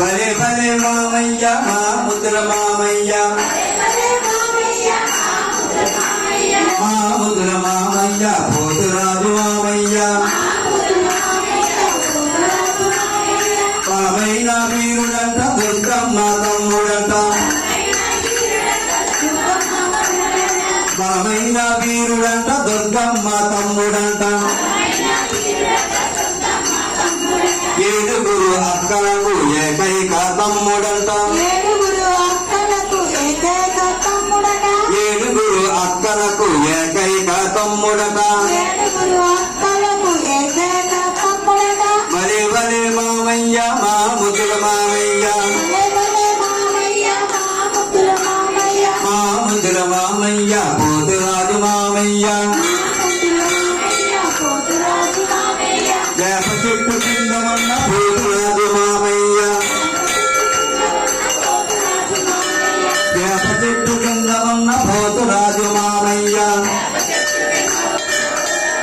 భలే భలే మామయ్య మా ముద్దుల మామయ్య. మా ముద్దుల మామయ్య పోతురాజు మామయ్య. బాబైన వీరుడంట దుర్గమ్మ తమ్ముడంట. బాబైన వీరుడంట దుర్గమ్మ తమ్ముడంట. ఏడుగురు అక్కలకు తమ్ముడంట ఏడుగురు అక్కలకు ఏకైక తమ్ముడట. ఏడుగురు అక్కలకు ఏకైక తమ్ముడట. ఏడుగురు అక్కలకు ఏకైక తమ్ముడట. వలే వలే మామయ్య మా ముద్దుల మామయ్య. భలే భలే మామయ్య మా ముద్దుల మామయ్య. మా పోతురాజు మామయ్య. ముద్దుల మామయ్య పోతురాజు మామయ్య. వేప చెట్టు కింద ఉన్న వేప చెట్టు కింద ఉన్న పోతురాజు